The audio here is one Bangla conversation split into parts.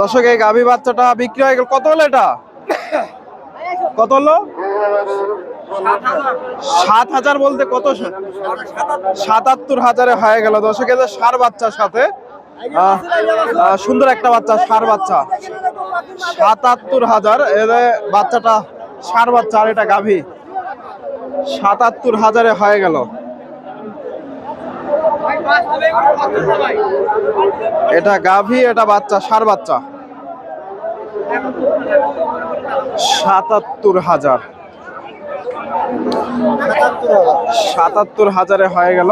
দর্শক, এই গাভী বাচ্চাটা বিক্রি হয়ে গেল। কত হলো এটা? কত হলো? সাত হাজার বলতে কত? সাতাত্তর হাজারে হয়ে গেল। দর্শক যে সার বাচ্চার সাথে সুন্দর একটা বাচ্চা, সার বাচ্চা। সাতাত্তর হাজার এদের বাচ্চাটা সার বাচ্চা আর এটা গাভী। সাতাত্তর হাজারে হয়ে গেল। এটা গাভী, এটা বাচ্চা, সার বাচ্চা। সাতাত্তর হাজার। সাতাত্তর হাজারে হয়ে গেল।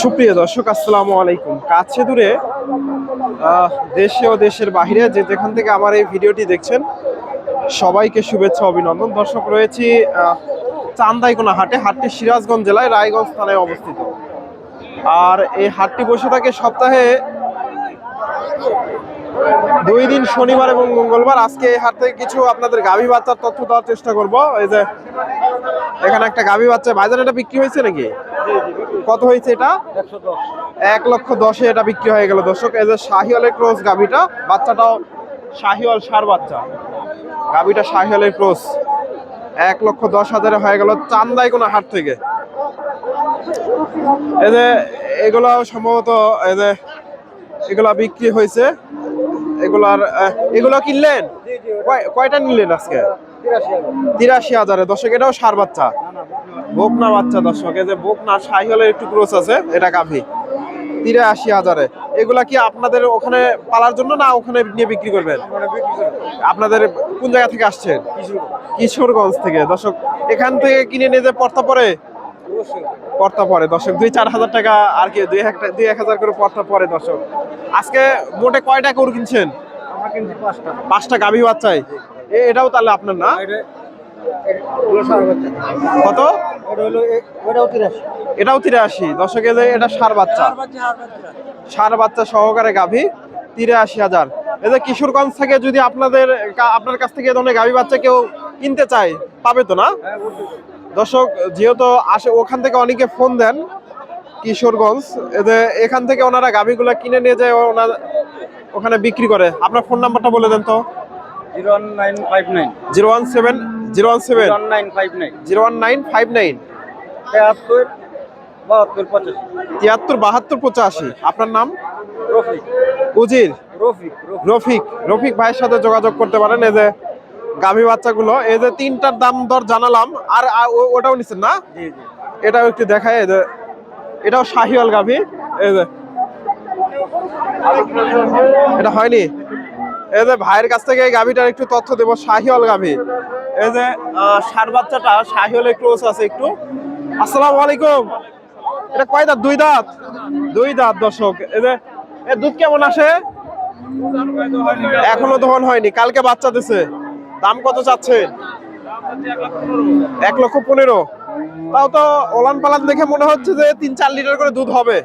সুপ্রিয় দর্শক, আসসালামু আলাইকুম। কাছে দূরে দেশে ও দেশের বাহিরে যে যেখান থেকে আমার এই ভিডিওটি দেখছেন, সবাইকে শুভেচ্ছা, অভিনন্দন। দর্শক, রয়েছি চান্দাইকোনা হাটে, হাটটি সিরাজগঞ্জ জেলায় রায়গঞ্জ থানায় অবস্থিত। আর এই হাটটি বসে থাকে সপ্তাহে দুই দিন, শনিবার এবং মঙ্গলবার। আজকে এই হাট থেকে কিছু আপনাদের গাভী বাচ্চার তথ্য দেওয়ার চেষ্টা করব। এই যে, এখানে একটা গাভী বাচ্চা, বাজারে এটা বিক্রি হয়েছে নাকি? কত হয়েছে এটা? এক লক্ষ দশে এটা বিক্রি হয়ে গেল। দর্শক, এই যে শাহিওয়ালের ক্রস গাভীটা, বাচ্চাটাও শাহিওয়াল সার বাচ্চা। গাভীটা শাহিওয়ালের ক্রস। এক লক্ষ দশ হাজারে হয়ে গেল চান্দাই কোনো হাট থেকে। এই যে এগুলো সম্ভবত এই যে এগুলা বিক্রি হয়েছে। এগুলার এগুলো কিনলেন? কয়- কয়টা নিলেন আজকে? তিরাশি হাজারে। দর্শক এটাও সার বাচ্চা। বকনা। বাচ্চা দর্শক। এই যে বকনা সাইহলের একটু ক্রোস আছে এটা গাভী। তিরাশি হাজারে। এগুলা কি আপনাদের ওখানে পালার জন্য না ওখানে নিয়ে বিক্রি করবেন? আপনাদের কোন জায়গা থেকে আসছেন? কিশোরগঞ্জ থেকে। দর্শক এখান থেকে কিনে নিয়ে যে পড়তা পরে? পড়তা পরে। দর্শক দুই চার হাজার টাকা আর কি দুই এক দুই এক হাজার করে পড়তা পরে দর্শক। আজকে মোটে কয়টা গরু কিনছেন? পাঁচটা। গাভী বাচ্চাই। এটাও তাহলে আপনার না? কত? এটাও তিরাশি। দর্শকে যে এটা সার বাচ্চা। সার বাচ্চা সহকারে গাভী তিরাশি হাজার। এই যে কিশোরগঞ্জ থেকে যদি আপনাদের আপনার কাছ থেকে এ ধরনের গাভী বাচ্চা কেউ কিনতে চায় পাবে তো না? দর্শক যেহেতু আসে ওখান থেকে অনেকে ফোন দেন কিশোরগঞ্জ। এতে এখান থেকে ওনারা গাভীগুলো কিনে নিয়ে যায় ওনার ওখানে বিক্রি করে। আপনার ফোন নাম্বারটা বলে দেন তো। Zero nine five nine. Zero one seven zero one seven? One nine five nine. Zero one nine five nine? তেহাত্তর বাহাত্তর পঁচাশি। তিয়াত্তর বাহাত্তর পঁচাশি। আপনার নাম? রফিক। উজির। রফিক রফিক। রফিক। ভাইয়ের সাথে যোগাযোগ করতে পারেন। এই যে গাভী বাচ্চাগুলো এই যে তিনটার দাম দর জানালাম। আর ওটাও নিচ্ছেন না? এটাও একটু দেখায় এই যে এটাও শাহিওয়াল গাভী। এই যে এটা হয়নি। এই যে ভাইয়ের কাছ থেকে এই গাভীটার একটু তথ্য দেবো শাহিওয়াল গাভী। এই যে ষাঁড় বাচ্চাটা শাহিওয়ালের ক্লোজ আছে একটু। আসসালামু আলাইকুম। এটা কয় দাঁত? দুই দাঁত? দুই দাঁত, দর্শক। এই যে এর দুধ কেমন আসে? এখনও দহন হয়নি, কালকে বাচ্চা দিছে। দাম কত চাচ্ছে? এক লক্ষ পনেরো। তাও তো ওলান পালান দেখে মনে হচ্ছে যে তিন চার লিটার করে দুধ হবে।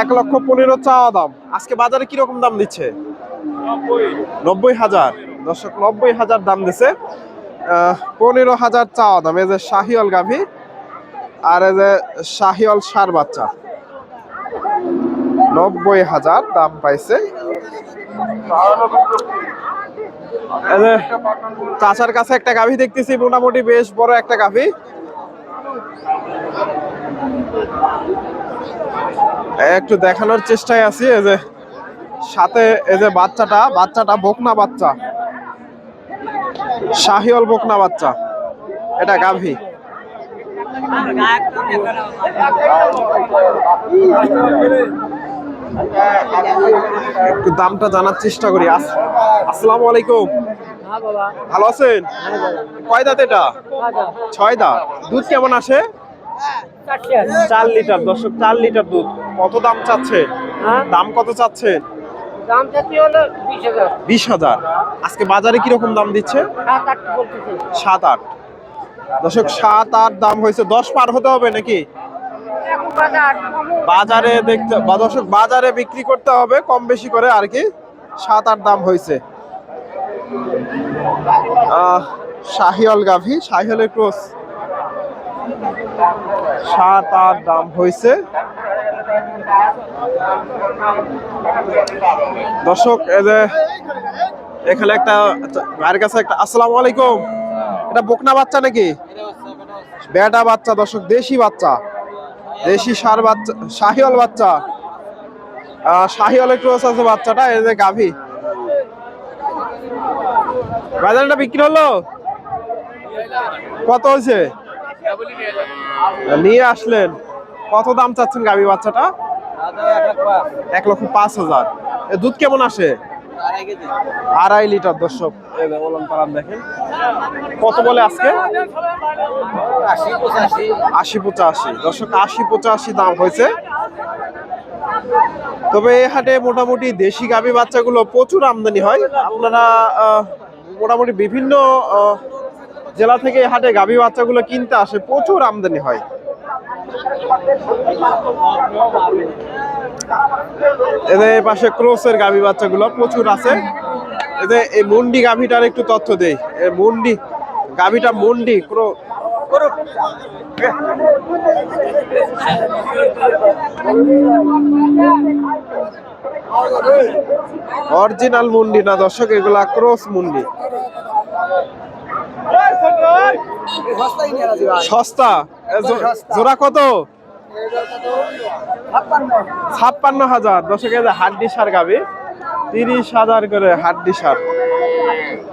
এক লক্ষ পনেরো চাওয়া দাম। আজকে বাজারে কীরকম দাম দিচ্ছে? নব্বই হাজার। দর্শক, নব্বই হাজার দাম দিছে। পনেরো হাজার চাওয়া দাম। এই যে শাহিওয়াল গাভী আর এই যে শাহিওয়াল সার বাচ্চা। নব্বই হাজার দাম পাইছে। চাচার কাছে একটা গাভী দেখতেছি, মোটামুটি বেশ বড় একটা গাভী। একটু দেখানোর চেষ্টায় আছি, এই যে সাথে এই যে বাচ্চাটা বাচ্চাটা বকনা বাচ্চা। শাহিওল বকনা বাচ্চা। এটা গাভী। একটু দামটা জানার চেষ্টা করি। আস- আসসালামু আলাইকুম। ভালো আছেন? কয় দাঁত এটা? ছয় দাঁত। দুধ কেমন আসে? চার লিটার। দর্শক চার লিটার দুধ। কত দাম চাচ্ছে দাম কত চাচ্ছে দাম চাচ্ছি হলো বিশ হাজার। বিশ হাজার। আজকে বাজারে কীরকম দাম দিচ্ছে? সাত আট দর্শক সাত আট দাম হয়েছে। দশ পার হতে হবে নাকি? বাজার দেখতে বা দর্শক বাজারে বিক্রি করতে হবে কম বেশি করে আর কি। সাত আট দাম হয়েছে। আহ, শাহিওয়াল গাভী শাহিওয়ালের ক্রস। সাত আট দাম হয়েছে। দর্শক এই যে এখানে একটা ভাইয়ের কাছে একটা আসসালামু আলাইকুম। এটা বকনা বাচ্চা নাকি? বেটা বাচ্চা দর্শক দেশি বাচ্চা। দেশি সার বাচ্চা শাহিওয়াল বাচ্চা। আহ, শাহিওয়ালের ক্রস আছে বাচ্চাটা এই যে গাভী। বাজারটা বিক্রি হলো? কত হয়েছে? নিয়ে আসলেন। কত দাম চাচ্ছেন গাভী বাচ্চাটা? এক লক্ষ পাঁচ হাজার। দুধ কেমন আসে? আড়াই লিটার, দর্শক। দেখেন। কত বলে আজকে? আশি পঁচাশি। দর্শক, আশি পঁচাশি দাম হয়েছে। তবে এই হাটে মোটামুটি দেশি গাভী বাচ্চাগুলো প্রচুর আমদানি হয়। আপনারা মোটামুটি বিভিন্ন জেলা থেকে এই হাটে গাভী বাচ্চাগুলো কিনতে আসে, প্রচুর আমদানি হয়। এদের পাশে ক্রোসের গাভী বাচ্চাগুলো প্রচুর আছে। এদের এই মুন্ডি গাভীটার একটু তথ্য দেই। মুন্ডি, গাভীটা মুন্ডি, ক্রো অরিজিনাল মুন্ডি না দর্শক, এগুলা ক্রস মুন্ডি। সস্তা? জোড়া কত? ছাপ্পান্ন। হাজার। দর্শক এই হাড্ডি সার গাবি। তিরিশ হাজার করে হাড্ডি সার।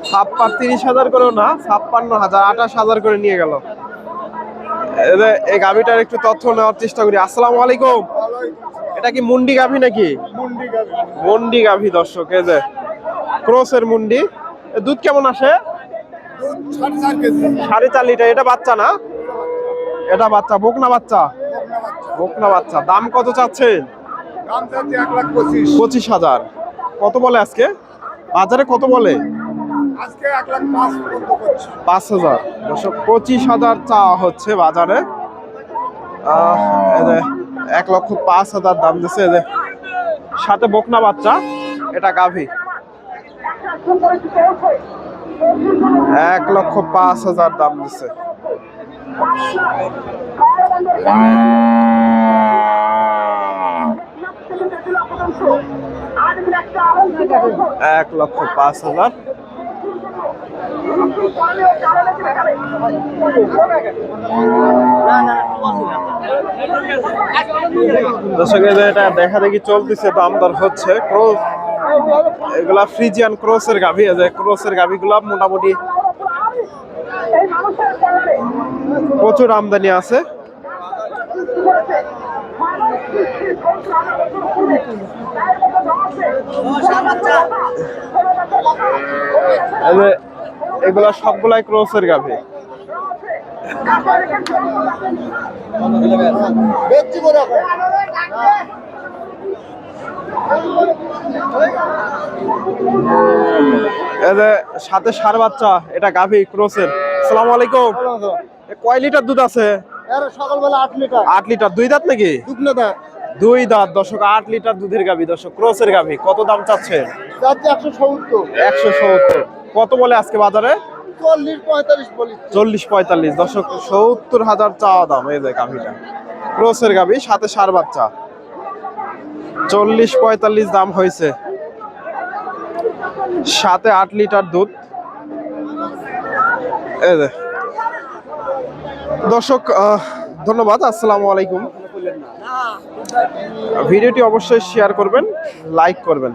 ছাপ্পান তিরিশ হাজার করেও না ছাপ্পান্ন হাজার আঠাশ হাজার করে নিয়ে গেল। এই গাভিটার একটু তথ্য নেওয়ার চেষ্টা করি। আসসালামু আলাইকুম। এটা কি মুন্ডি গাভি নাকি? মুন্ডি গাভি। দর্শক এই যে ক্রোসের মুন্ডি। দুধ কেমন আসে? সাড়ে চার লিটার এটা বাচ্চা না? এটা বাচ্চা বকনা বাচ্চা? বকনা বাচ্চা। দাম কত চাচ্ছেন? পঁচিশ। হাজার। কত বলে আজকে? বাজারে কত বলে? পাঁচ হাজার। দর্শক পঁচিশ হাজার চাওয়া হচ্ছে বাজারে। এক লক্ষ পাঁচ হাজার দাম দিচ্ছে সাথে বকনা বাচ্চা এটা গাভী। এক লক্ষ পাঁচ হাজার দাম দিচ্ছে এক লক্ষ পাঁচ হাজার। দর্শক যে এটা দেখা দেখি চলতেছে, দাম দর হচ্ছে। ক্রোস এগুলা ফ্রিজিয়ান ক্রোসের গাভি যে ক্রোসের গাভিগুলা মোটামুটি প্রচুর আমদানি আছে। এগুলা সবগুলাই ক্রোসের গাভি। এই যে সাথে সার বাচ্চা এটা গাভি ক্রোসের। আসসালামু আলাইকুম। কয় লিটার দুধ আছে? সকালবেলা আট লিটার। আট লিটার। দুই দাঁত নাকি? দুই দাঁত। দর্শক আট লিটার দুধের গাভি। দর্শক ক্রোসের গাভি। কত দাম চাচ্ছে একশো সত্তর। একশো সত্তর। কত বলে আজকে বাজারে? চল্লিশ পঁয়তাল্লিশ। দর্শক সত্তর হাজার চাওয়া দাম। এই যে গাভিটা। ক্রোসের গাভি সাথে সার বাচ্চা। চল্লিশ পঁয়তাল্লিশ দাম হয়েছে। সাথে আট লিটার দুধ। দর্শক ধন্যবাদ, আসসালামু আলাইকুম। ভিডিওটি অবশ্যই শেয়ার করবেন, লাইক করবেন।